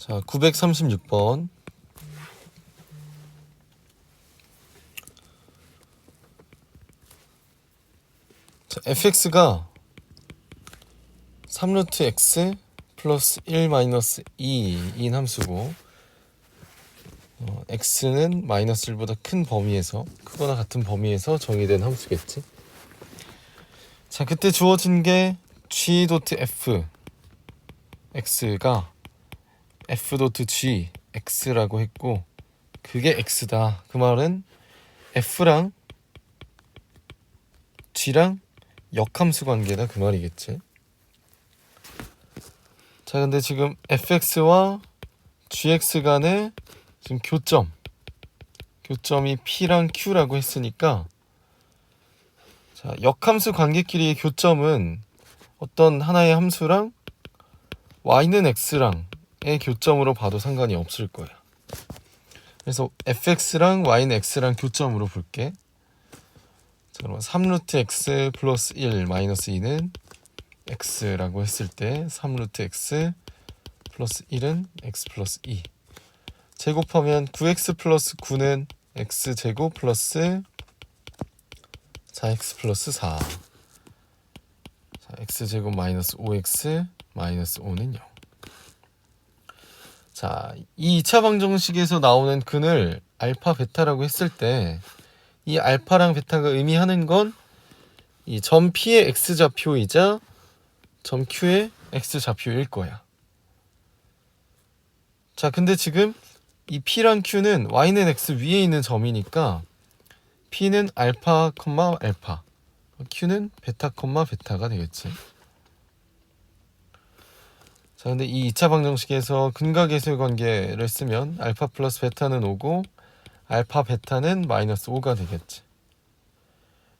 자, 936번. 자, fx가 3루트 x 플러스 1 마이너스 2인 함수고 어, x는 마이너스 1보다 큰 범위에서 크거나 같은 범위에서 정의된 함수겠지. 자, 그때 주어진 게 g 도트 f x가 f 도트 g x라고 했고 그게 x다. 그 말은 f랑 g랑 역함수 관계다 그 말이겠지. 자, 근데 지금 fx와 gx 간의 지금 교점 교점이 p랑 q라고 했으니까 자, 역함수 관계끼리의 교점은 어떤 하나의 함수랑 y는 x랑의 교점으로 봐도 상관이 없을 거야. 그래서 fx랑 y는 x랑 교점으로 볼게. 자, 그러면 3루트 x 플러스 1 마이너스 2는 x라고 했을 때 3루트 x 플러스 1은 x 플러스 2 제곱하면 9x 플러스 9는 x 제곱 플러스 4x 플러스 4 자, x 제곱 마이너스 5x 마이너스 5는 0 자, 이 2차 방정식에서 나오는 근을 알파 베타라고 했을 때 이 알파랑 베타가 의미하는 건 이 점 P의 x 좌표이자 점 Q의 x 좌표일 거야. 자, 근데 지금 이 P랑 Q는 Y는 X 위에 있는 점이니까 P는 알파, 콤마 알파, Q는 베타, 콤마 베타가 되겠지. 자, 근데 이 2차 방정식에서 근각계수의 관계를 쓰면 알파 플러스 베타는 5고 알파 베타는 마이너스 5가 되겠지.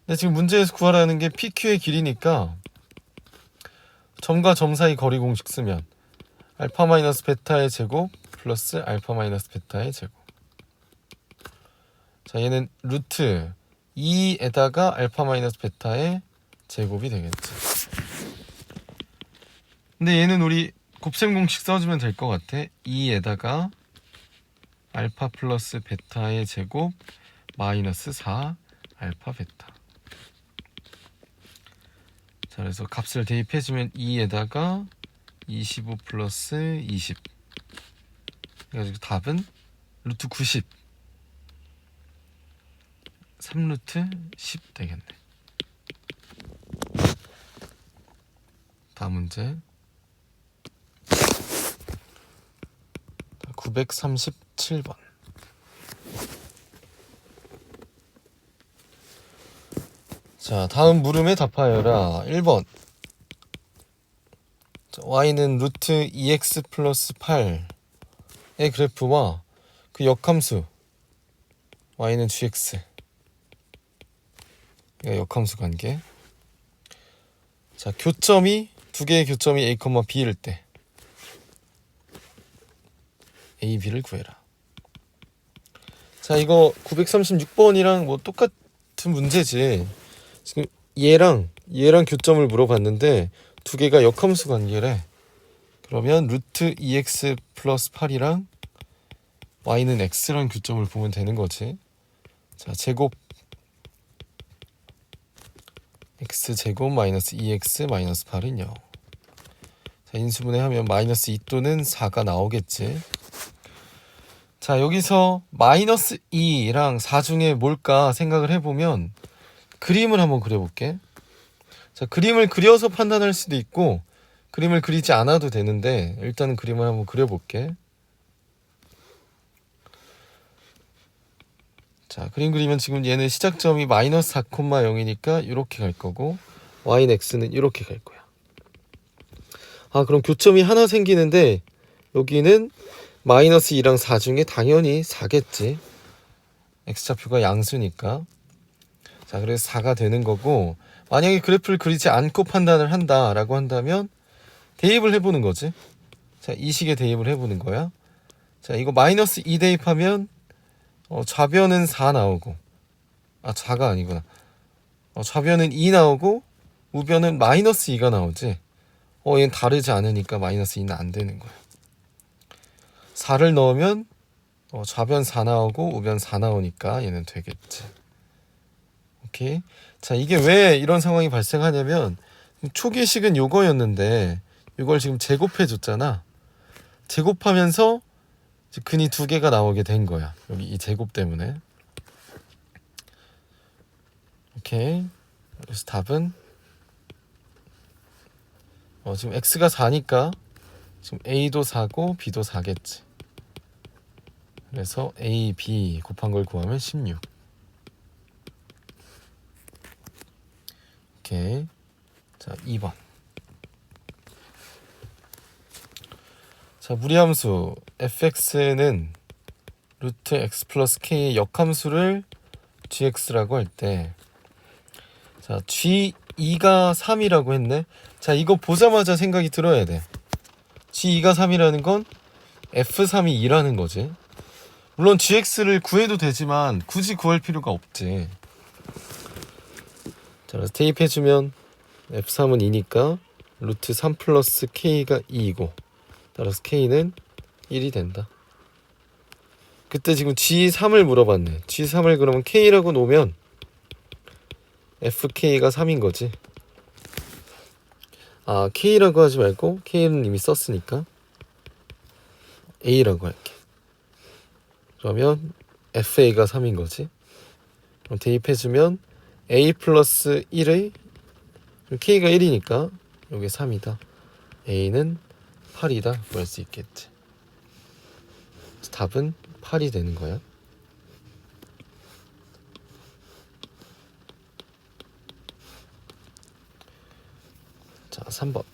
근데 지금 문제에서 구하라는 게 PQ의 길이니까 점과 점 사이 거리 공식 쓰면 알파 마이너스 베타의 제곱 플러스 알파 마이너스 베타의 제곱. 자, 얘는 루트 2에다가 알파 마이너스 베타의 제곱이 되겠지. 근데 얘는 우리 곱셈 공식 써주면 될 것 같아. 2에다가 알파 플러스 베타의 제곱 마이너스 4 알파 베타. 자, 그래서 값을 대입해주면 2에다가 25 플러스 20. 그래가지고 답은 루트 90. 3루트 10 되겠네. 다음 문제. 937번. 자, 다음 물음에 답하여라. 1번. 자, y는 루트 2x 플러스 8의 그래프와 그 역함수 y는 gx 역함수 관계 자 교점이 두 개의 교점이 a, b일 때 a, b를 구해라 자 이거 936번이랑 뭐 똑같은 문제지 지금 얘랑 얘랑 교점을 물어봤는데 두 개가 역함수 관계래. 그러면 루트 2x 플러스 8이랑 y는 x랑 교점을 보면 되는 거지. 자 제곱 x 제곱 마이너스 2x 마이너스 8은 0. 자 인수분해 하면 마이너스 2 또는 4가 나오겠지. 자 여기서 마이너스 2랑 4 중에 뭘까 생각을 해보면 그림을 한번 그려볼게. 자, 그림을 그려서 판단할 수도 있고 그림을 그리지 않아도 되는데 일단은 그림을 한번 그려볼게. 자, 그림 그리면 지금 얘는 시작점이 마이너스 4,0이니까 이렇게 갈 거고 y는 x는 이렇게 갈 거야. 아, 그럼 교점이 하나 생기는데 여기는 마이너스 2랑 4 중에 당연히 4겠지. x좌표가 양수니까. 자, 그래서 4가 되는 거고 만약에 그래프를 그리지 않고 판단을 한다라고 한다면 대입을 해보는 거지. 자, 이 식에 대입을 해보는 거야. 자, 이거 마이너스 2 대입하면 어, 좌변은 4 나오고 아 4가 아니구나. 어, 좌변은 2 나오고 우변은 마이너스 2가 나오지. 어, 얘는 다르지 않으니까 마이너스 2는 안 되는 거야. 4를 넣으면 어, 좌변 4 나오고 우변 4 나오니까 얘는 되겠지. 오케이. 자, 이게 왜 이런 상황이 발생하냐면 초기식은 요거였는데 이걸 지금 제곱해 줬잖아. 제곱하면서 근이 두 개가 나오게 된 거야. 여기 이 제곱 때문에. 오케이. 그래서 답은 어, 지금 x가 4니까 지금 a도 4고 b도 4겠지. 그래서 a, b 곱한 걸 구하면 16. 오케이. 자, 2번. 자, 무리함수 fx는 루트 x 플러스 k의 역함수를 gx라고 할 때, 자, g2가 3이라고 했네. 자, 이거 보자마자 생각이 들어야 돼. g2가 3이라는 건 f3이 2라는 거지. 물론 gx를 구해도 되지만 굳이 구할 필요가 없지. 자, 그래서 대입해주면 f3은 2니까 루트 3 플러스 k가 2이고 따라서 k는 1이 된다. 그때 지금 g3을 물어봤네. g3을 그러면 k라고 놓으면 fk가 3인 거지. 아 k라고 하지 말고 k는 이미 썼으니까 a라고 할게. 그러면 fa가 3인 거지. 그럼 대입해주면 a 플러스 1의 k가 1이니까 이게 3이다. a는 8이다. 구할 수 있겠지. 답은 8이 되는 거야. 자, 3번.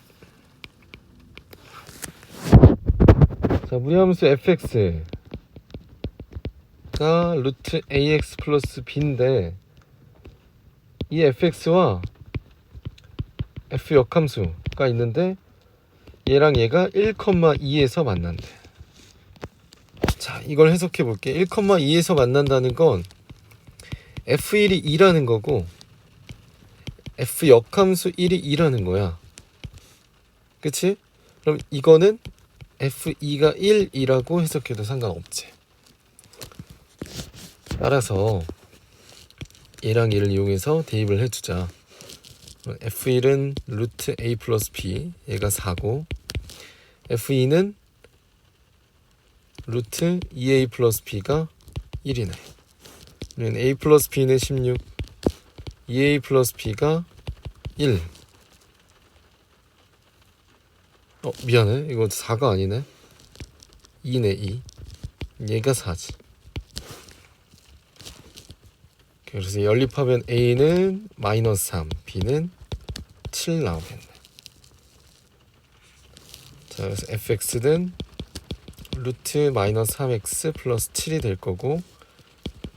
자, 무리함수 fx 가 루트 ax 플러스 b인데 이 fx와 f 역함수가 있는데 얘랑 얘가 1,2에서 만난대. 자, 이걸 해석해 볼게. 1,2에서 만난다는 건 f1이 2라는 거고 f 역함수 1이 2라는 거야. 그치? 그럼 이거는 f2가 1이라고 해석해도 상관없지. 따라서 얘랑 얘를 이용해서 대입을 해주자. f1은 루트 a 플러스 b 얘가 4고 f2는 루트 2a 플러스 b가 1이네. 그러면 a 플러스 b는 16 2a 플러스 b가 1 어, 미안해. 이거 4가 아니네. 2네, 2. 얘가 4지. 그래서 연립하면 A는 마이너스 3, B는 7 나오겠네. 자, 그래서 fx는 루트 마이너스 3x 플러스 7이 될 거고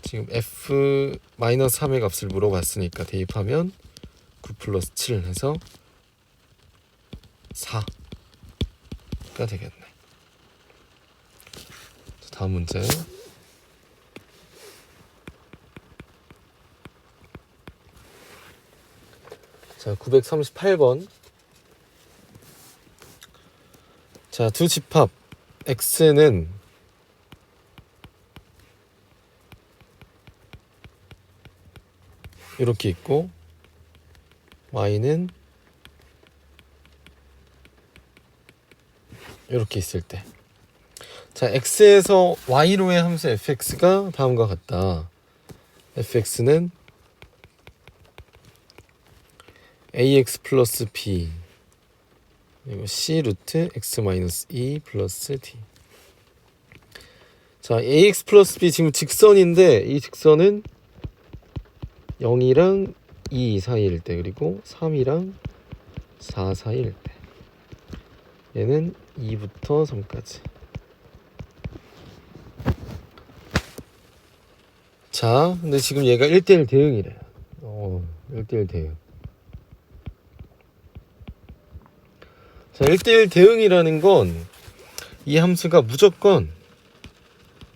지금 f 마이너스 3의 값을 물어봤으니까 대입하면 9 플러스 7 해서 4가 되겠네. 자, 다음 문제. 자, 938번. 자, 두 집합 x는 이렇게 있고 y는 이렇게 있을 때. 자, x에서 y로의 함수 fx가 다음과 같다. fx는 ax 플러스 b 그리고 c 루트 x 마이너스 2 플러스 d. 자, ax 플러스 b 지금 직선인데 이 직선은 0이랑 2 사이일 때 그리고 3이랑 4 사이일 때 얘는 2부터 3까지. 자, 근데 지금 얘가 1대1 대응이래. 어, 1대1 대응. 자, 1대1 대응이라는 건 이 함수가 무조건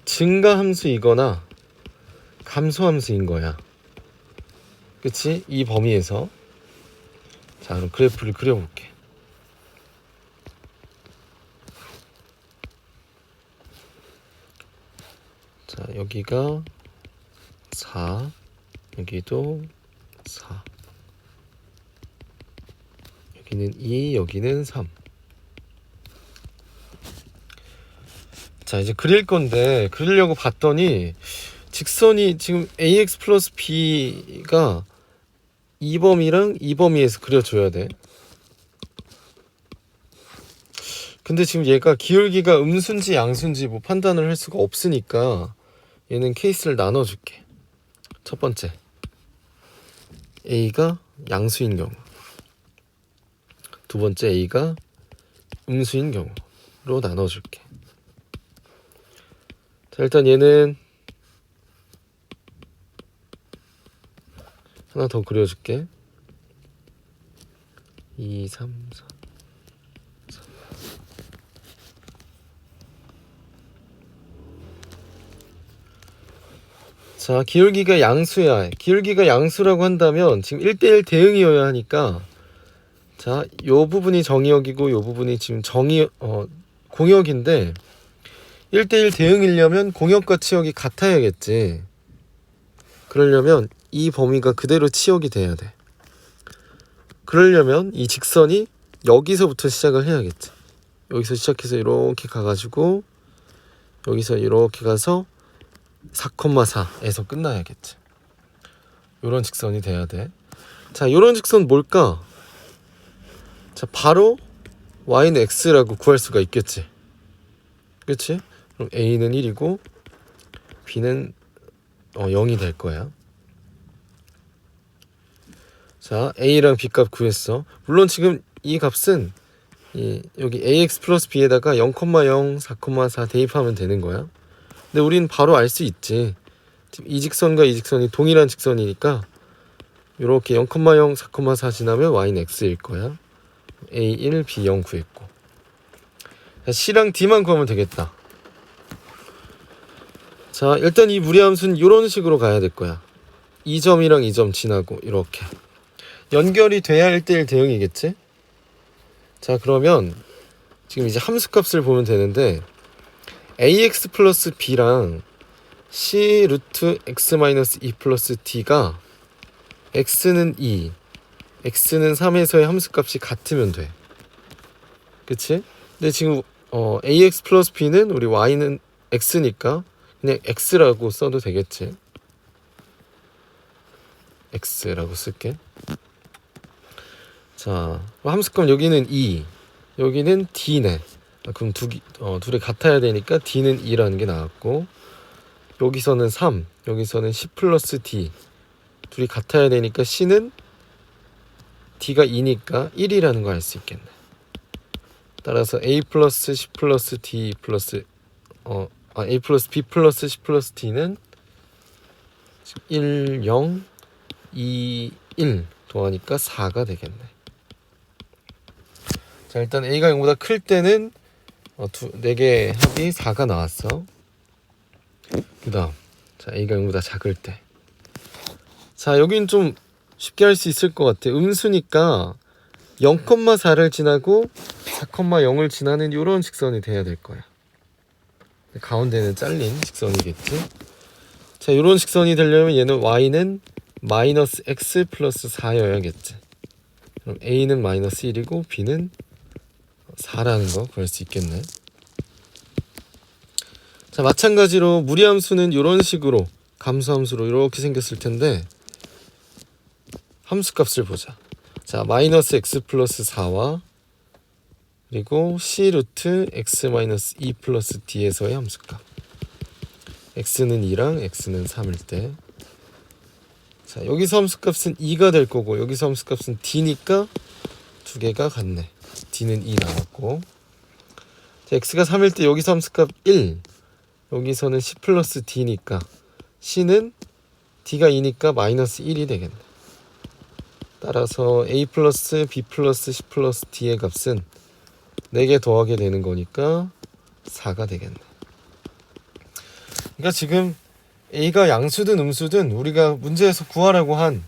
증가 함수이거나 감소 함수인 거야. 그치? 이 범위에서. 자, 그럼 그래프를 그려볼게. 자, 여기가 4, 여기도 4. 여기는 2, 여기는 3. 자, 이제 그릴 건데 그리려고 봤더니 직선이 지금 ax 플러스 b가 2범위랑 2범위에서 그려줘야 돼. 근데 지금 얘가 기울기가 음수인지 양수인지 뭐 판단을 할 수가 없으니까 얘는 케이스를 나눠줄게. 첫 번째. A가 양수인 경우. 두 번째 A가 음수인 경우로 나눠줄게. 자, 일단 얘는 하나 더 그려줄게. 2, 3, 4. 자, 기울기가 양수야. 기울기가 양수라고 한다면 지금 1대1 대응이어야 하니까 자, 요 부분이 정의역이고 요 부분이 지금 정의 어 공역인데 1대1 대응이려면 공역과 치역이 같아야겠지. 그러려면 이 범위가 그대로 치역이 돼야 돼. 그러려면 이 직선이 여기서부터 시작을 해야겠지. 여기서 시작해서 이렇게 가가지고 여기서 이렇게 가서 4,4에서 끝나야겠지. 요런 직선이 돼야 돼. 자, 요런 직선 뭘까? 자, 바로 y는 x라고 구할 수가 있겠지. 그치? 그럼 a는 1이고 b는 어, 0이 될 거야. 자, a랑 b 값 구했어. 물론 지금 이 값은 이 여기 ax 플러스 b에다가 0,0, 4,4 대입하면 되는 거야. 근데 우린 바로 알 수 있지. 지금 이 직선과 이 직선이 동일한 직선이니까 이렇게 0,0, 4,4 지나면 y는 x일 거야. A1, b0 구했고. 자, c랑 d만 구하면 되겠다. 자, 일단 이 무리함수는 이런 식으로 가야 될 거야. 이 점이랑 이점 지나고 이렇게 연결이 돼야 1대1 대응이겠지? 자, 그러면 지금 이제 함수값을 보면 되는데 ax 플러스 b랑 c 루트 x 마이너스 2 플러스 d가 x는 2, x는 3에서의 함수값이 같으면 돼. 그치? 근데 지금 어, ax 플러스 b는 우리 y는 x니까 그냥 x라고 써도 되겠지. x라고 쓸게. 자, 함수값 여기는 2, 여기는 d네. 아, 그럼 두, 기- 어, 둘이 같아야 되니까 d는 2라는 게 나왔고 여기서는 3, 여기서는 c 플러스 d 둘이 같아야 되니까 c는 d가 2니까 1이라는 거 알 수 있겠네. 따라서 a 플러스 c 플러스 d 플러스 어 아, a 플러스 b 플러스 c 플러스 d는 1, 0, 2, 1 더하니까 4가 되겠네. 자 일단 a가 0보다 클 때는 어, 두, 4개 합이 4가 나왔어. 그 다음, 자, A가 0보다 작을 때. 자, 여긴 좀 쉽게 할 수 있을 것 같아. 음수니까 0,4를 지나고 4,0을 지나는 이런 직선이 돼야 될 거야. 가운데는 잘린 직선이겠지. 자, 이런 직선이 되려면 얘는 y는 마이너스 x 플러스 4여야겠지. 그럼 a는 마이너스 1이고 b는 4라는 거 구할 수 있겠네. 자, 마찬가지로 무리함수는 이런 식으로 감수함수로 이렇게 생겼을 텐데 함수값을 보자. 자, 마이너스 x 플러스 4와 그리고 c 루트 x 마이너스 2 플러스 d에서의 함수값. x는 2랑 x는 3일 때. 자, 여기서 함수값은 2가 될 거고 여기서 함수값은 d니까 두 개가 같네. d는 2 나왔고 자, x가 3일 때 여기서 함수값 1 여기서는 c 플러스 d니까 c는 d가 2니까 마이너스 1이 되겠네 따라서 a 플러스 b 플러스 c 플러스 d의 값은 4개 더하게 되는 거니까 4가 되겠네 그러니까 지금 a가 양수든 음수든 우리가 문제에서 구하라고 한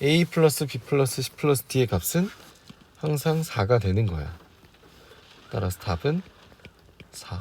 a 플러스 b 플러스 c 플러스 d의 값은 항상 4가 되는 거야. 따라서 답은 4.